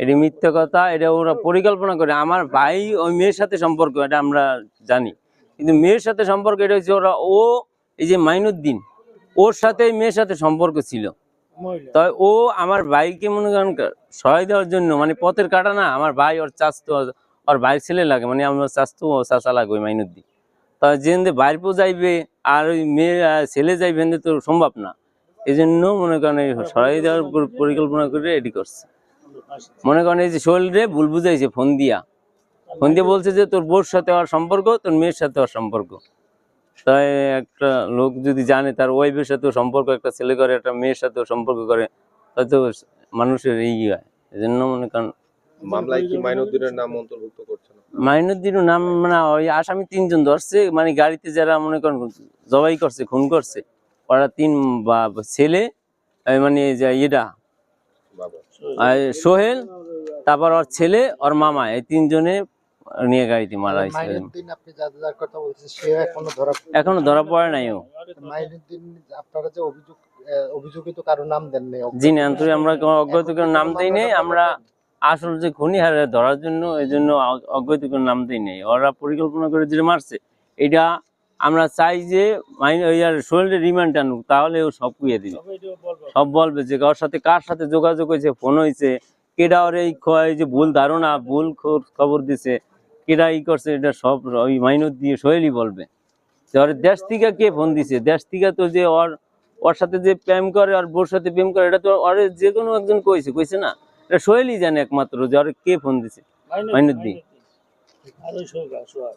এটা মিথ্যা কথা এটা ওরা পরিকল্পনা করে। আমার ভাই ওই মেয়ের সাথে সম্পর্ক এটা আমরা জানি। কিন্তু মেয়ের সাথে সম্পর্ক এটা হচ্ছে ওরা ও এই যে মাইনুদ্দিন ওর সাথে মেয়ের সাথে সম্পর্ক ছিল। তাই ও আমার ভাইকে মনে করেন সহায় দেওয়ার জন্য মানে পথের কাটা না আমার ভাই ওর চাস্তো ওর ভাই ছেলে লাগে মানে আমার চাস্তো ও চাচা লাগে ওই মাইনুদ্দিন। তা যেহেতু বাইরপো যাইবে আর ওই মেয়ে ছেলে যাইবে তো সম্ভব না। এই জন্য মনে করেন সহায় দেওয়ার পরিকল্পনা করে এটি করছে। মনে করেন এই যে শরীরে ভুল বুঝাইছে ফোন দিয়া। ফোন দিয়ে বলছে যে তোর বোর সাথে ওর সম্পর্ক তোর মেয়ের সাথে ওর সম্পর্ক। তাই একটা লোক যদি জানে তার ওয়াইফের সাথেও সম্পর্ক একটা ছেলে করে একটা মেয়ের সাথেও সম্পর্ক করে হয়তো মানুষের এই হয়। এই জন্য মনে করেন মাইনুদ্দিনের নাম না? মানে ওই আসামি তিনজন ধরছে মানে গাড়িতে যারা মনে করেন জবাই করছে খুন করছে ওরা তিন বা ছেলে মানে যে ইয়েটা সোহেল তারপর ওর ছেলে ওর মামা এই তিনজনে নিয়ে গাড়িতে মারা হয়েছে। এখনও ধরা পড়ে নাই ও। আপনারা যে অভিযোগ অভিযোগিত কারও নাম দেন নাই জি না আমরা কোনো অজ্ঞাত কোনো নাম দিই নেই আমরা আসল যে খুনি হারে ধরার জন্য এই জন্য অ- অজ্ঞাত কোনো নাম দিই নেই। ওরা পরিকল্পনা করে যে মারছে এটা আমরা চাই যে শরীরে রিমান্ড আনুক তাহলে ও সব কুয়ে দিবে সব বলবে। যে ওর সাথে কার সাথে যোগাযোগ হয়েছে ফোন হয়েছে। কেডা ওর এই যে ভুল ধারণা ভুল খবর দিছে কেডা ই করছে এটা সব ওই মাইনত দিয়ে সোহেলই বলবে। যে ওর দেশ থেকে কে ফোন দিছে? দেশ থেকে তো যে ওর ওর সাথে যে প্রেম করে আর বোর সাথে প্রেম করে এটা তো ওর যে কোনো একজন কইছে কইছে না? এটা সোহেলই জানে একমাত্র যে ওর কে ফোন দিছে সোহাগ সোহাগ